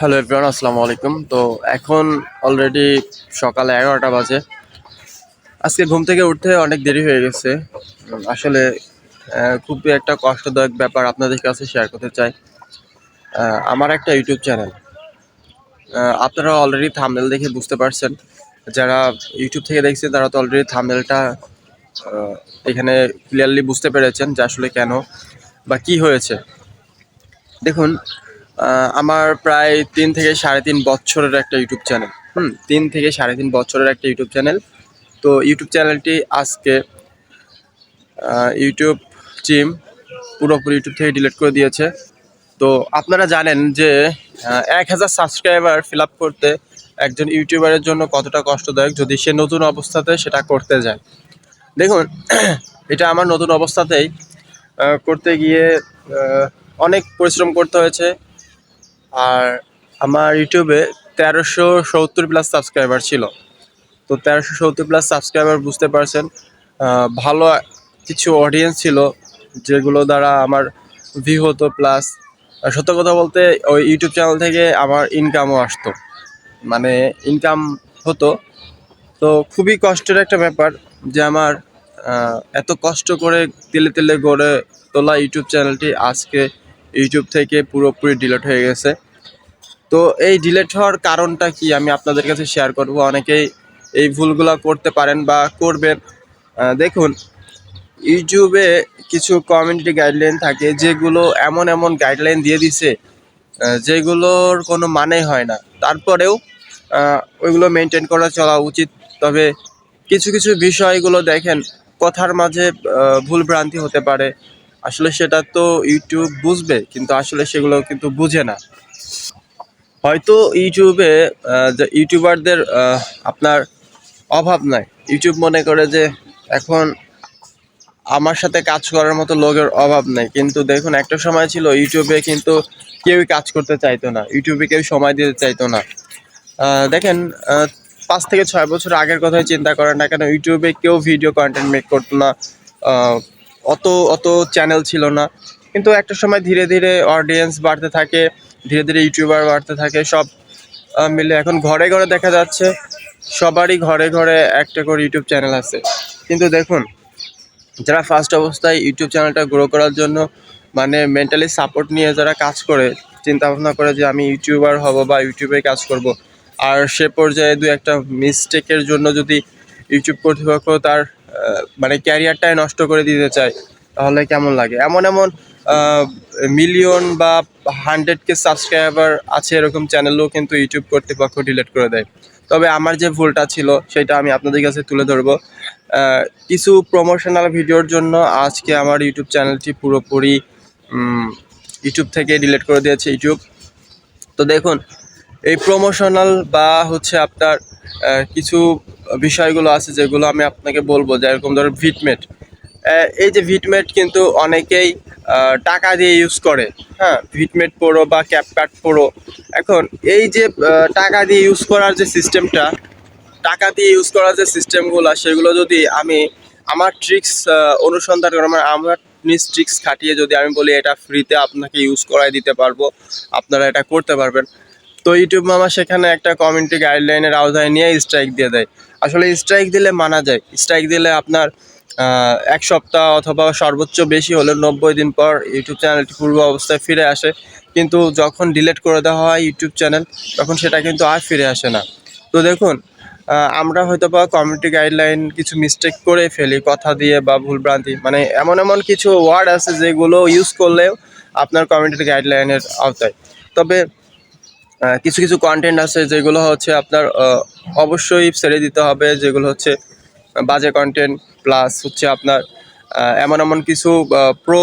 Hello everyone, আসসালামু আলাইকুম। তো এখন অলরেডি সকাল এগারোটা বাজে। আজকে ঘুম থেকে উঠতে অনেক দেরি হয়ে গেছে। আসলে খুবই একটা কষ্টদায়ক ব্যাপার আপনাদের কাছে শেয়ার করতে চাই। আমার একটা ইউটিউব চ্যানেল আপনারা অলরেডি থামনেল দেখে বুঝতে পারছেন। যারা ইউটিউব থেকে দেখছেন, তারা তো অলরেডি থামনেলটা এখানে ক্লিয়ারলি বুঝতে পেরেছেন যে আসলে কেন বা কি হয়েছে। দেখুন আমার প্রায় তিন থেকে সাড়ে তিন বছরের একটা ইউটিউব চ্যানেল। হুম, তিন থেকে সাড়ে তিন বছরের একটা ইউটিউব চ্যানেল। তো ইউটিউব চ্যানেলটি আজকে ইউটিউব টিম পুরোপুরি ইউটিউব থেকে ডিলিট করে দিয়েছে। তো আপনারা জানেন যে এক হাজার সাবস্ক্রাইবার ফিল আপ করতে একজন ইউটিউবারের জন্য কতটা কষ্টদায়ক যদি সে নতুন অবস্থাতে সেটা করতে যায়। দেখুন, এটা আমার নতুন অবস্থাতেই করতে গিয়ে অনেক পরিশ্রম করতে হয়েছে। আর আমার ইউটিউবে তেরোশো সত্তর প্লাস সাবস্ক্রাইবার ছিল। তো তেরোশো সত্তর প্লাস সাবস্ক্রাইবার বুঝতে পারছেন ভালো কিছু অডিয়েন্স ছিল, যেগুলো দ্বারা আমার ভিউ হতো প্লাস সত্য কথা বলতে ওই ইউটিউব চ্যানেল থেকে আমার ইনকামও আসতো। মানে ইনকাম হতো। তো খুবই কষ্টের একটা ব্যাপার যে আমার এত কষ্ট করে তেলে তেলে গড়ে তোলা ইউটিউব চ্যানেলটি আজকে ইউটিউব থেকে পুরোপুরি ডিলিট হয়ে গেছে। তো এই ডিলেট হওয়ার কারণটা কি আমি আপনাদের কাছে শেয়ার করব? অনেকেই এই ভুলগুলো করতে পারেন বা করবেন। দেখুন ইউটিউবে কিছু কমিউনিটি গাইডলাইন থাকে যেগুলো এমন এমন গাইডলাইন দিয়ে দিছে যেগুলোর কোনো মানে হয় না। তারপরেও ওইগুলো মেনটেন করা চলা উচিত। তবে কিছু কিছু বিষয়গুলো দেখেন, কথার মাঝে ভুল ভ্রান্তি হতে পারে। আসলে সেটা তো ইউটিউব বুঝবে, কিন্তু আসলে সেগুলো কিন্তু বুঝে না। হয়তো ইউটিউবে যে ইউটিউবারদের আপনার অভাব নাই। ইউটিউব মনে করে যে এখন আমার সাথে কাজ করার মতো লোকের অভাব নাই। কিন্তু দেখুন, একটা সময় ছিল ইউটিউবে কিন্তু কেউই কাজ করতে চাইতো না। ইউটিউবে কেউ সময় দিতে চাইতো না। দেখেন পাঁচ থেকে ছয় বছর আগের কথাই চিন্তা করেন না কেন, ইউটিউবে কেউ ভিডিও কন্টেন্ট মেক করতো না। অত অত চ্যানেল ছিল না। কিন্তু একটা সময় ধীরে ধীরে অডিয়েন্স বাড়তে থাকে। ধীরে ধীরে ইউটিউবার বাড়তে থাকে, সব মিলে এখন ঘরে ঘরে দেখা যাচ্ছে, সবারই ঘরে ঘরে একটা করে ইউটিউব চ্যানেল আছে। কিন্তু দেখুন, যারা ফার্স্ট অবস্থায় ইউটিউব চ্যানেলটা গ্রো করার জন্য মানে মেন্টালি সাপোর্ট নিয়ে যারা কাজ করে চিন্তা ভাবনা করে যে আমি ইউটিউবার হব বা ইউটিউবে কাজ করব, আর সে পর্যায়ে দু একটা মিস্টেকের জন্য যদি ইউটিউব কর্তৃপক্ষ তার মানে ক্যারিয়ারটাই নষ্ট করে দিতে চায়, তাহলে কেমন লাগে? এমন এমন মিলিয়ন বা হান্ড্রেড কে সাবস্ক্রাইবার আছে এরকম চ্যানেলও কিন্তু ইউটিউব কর্তৃপক্ষ ডিলিট করে দেয়। তবে আমার যে ভুলটা ছিল, সেটা আমি আপনাদের কাছে তুলে ধরবো। কিছু প্রমোশনাল ভিডিওর জন্য আজকে আমার ইউটিউব চ্যানেলটি পুরোপুরি ইউটিউব থেকে ডিলিট করে দিয়েছে ইউটিউব তো দেখুন, এই প্রমোশনাল বা হচ্ছে আপনার কিছু বিষয়গুলো আছে যেগুলো আমি আপনাকে বলব, যেরকম ধরো ভিটমেট এই যে ভিটমেট কিন্তু অনেকেই টাকা দিয়ে ইউজ করে। হ্যাঁ। ভিটমেট প্রো বা ক্যাপকাট প্রো এখন এই যে টাকা দিয়ে ইউজ করার যে সিস্টেমটা টাকা দিয়ে ইউজ করার যে সিস্টেমগুলো সেগুলো যদি আমি আমার ট্রিক্স অনুসন্ধান করে আমার আমার নিজ ট্রিক্স খাটিয়ে যদি আমি বলি এটা ফ্রিতে আপনাকে ইউজ করাই দিতে পারব আপনারা এটা করতে পারবেন। তো ইউটিউব মামা সেখানে একটা কমিউনিটি গাইডলাইনের আওতায় নিয়ে স্ট্রাইক দিয়ে দেয়। আসলে স্ট্রাইক দিলে মানা যায়। স্ট্রাইক দিলে আপনার এক সপ্তাহ অথবা সর্বোচ্চ বেশি হলে নব্বই দিন পর ইউটিউব চ্যানেলটি পূর্ব অবস্থায় ফিরে আসে। কিন্তু যখন ডিলিট করে দেওয়া হয় ইউটিউব চ্যানেল, তখন সেটা কিন্তু আর ফিরে আসে না। তো দেখুন আমরা হয়তো বা কমিউনিটি গাইডলাইন কিছু মিস্টেক করে ফেলি, কথা দিয়ে বা ভুলভ্রান্তি। মানে এমন এমন কিছু ওয়ার্ড আছে যেগুলো ইউজ করলেও আপনার কমিউনিটি গাইডলাইনের আওতায়। তবে কিছু কিছু কন্টেন্ট আছে যেগুলো হচ্ছে আপনার অবশ্যই ছেড়ে দিতে হবে, যেগুলো হচ্ছে বাজে কন্টেন্ট প্লাস হচ্ছে আপনার এমন এমন কিছু প্রো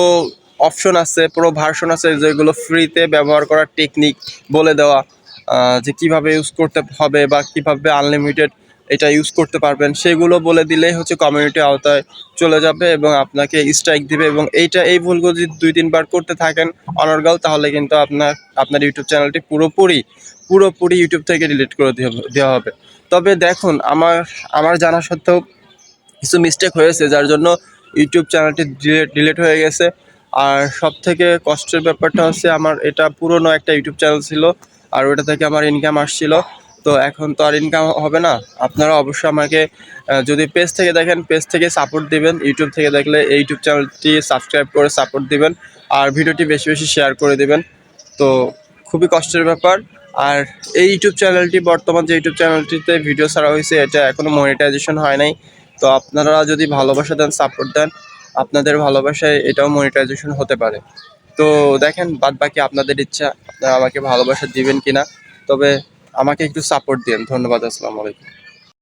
অপশন আছে প্রো ভার্সন আছে যেগুলো ফ্রিতে ব্যবহার করার টেকনিক বলে দেওয়া যে কীভাবে ইউজ করতে হবে বা কীভাবে আনলিমিটেড এটা ইউজ করতে পারবেন, সেগুলো বলে দিলেই হচ্ছে কমিউনিটি আওতায় চলে যাবে এবং আপনাকে স্ট্রাইক দিবে এবং এইটা, এই ভুলগুলো যদি দুই তিনবার করতে থাকেন অনর্গাল, তাহলে কিন্তু আপনার আপনার ইউটিউব চ্যানেলটি পুরোপুরি পুরোপুরি ইউটিউব থেকে ডিলিট করে দেওয়া- দেওয়া হবে। তবে দেখুন, আমার আমার জানা সত্ত্বেও কিছু মিস্টেক হয়েছে, যার জন্য ইউটিউব চ্যানেলটি ডিলিট হয়ে গেছে। আর সব থেকে কষ্টের ব্যাপারটা হচ্ছে আমার এটা পুরনো একটা ইউটিউব চ্যানেল ছিল, আর ওটা থেকে আমার ইনকাম আসছিল। তো এখন তো আর ইনকাম হবে না। আপনারা অবশ্যই আমাকে যদি পেজ থেকে দেখেন পেজ থেকে সাপোর্ট দিবেন। ইউটিউব থেকে দেখলে এই ইউটিউব চ্যানেলটি সাবস্ক্রাইব করে সাপোর্ট দিবেন। আর ভিডিওটি বেশি বেশি শেয়ার করে দিবেন। তো খুবই কষ্টের ব্যাপার। আর এই ইউটিউব চ্যানেলটি বর্তমান যে ইউটিউব চ্যানেলটিতে ভিডিও ছাড়া হয়েছে, এটা এখনও মনিটাইজেশন হয় নাই। তো আপনারা যদি ভালোবাসা দেন সাপোর্ট দেন, আপনাদের ভালোবাসায় এটাও মনিটাইজেশন হতে পারে। তো দেখেন বাদ বাকি আপনাদের ইচ্ছা, আপনারা আমাকে ভালোবাসা দিবেন কিনা, তবে আমাকে একটু সাপোর্ট দিন ধন্যবাদ, আসসালামু আলাইকুম।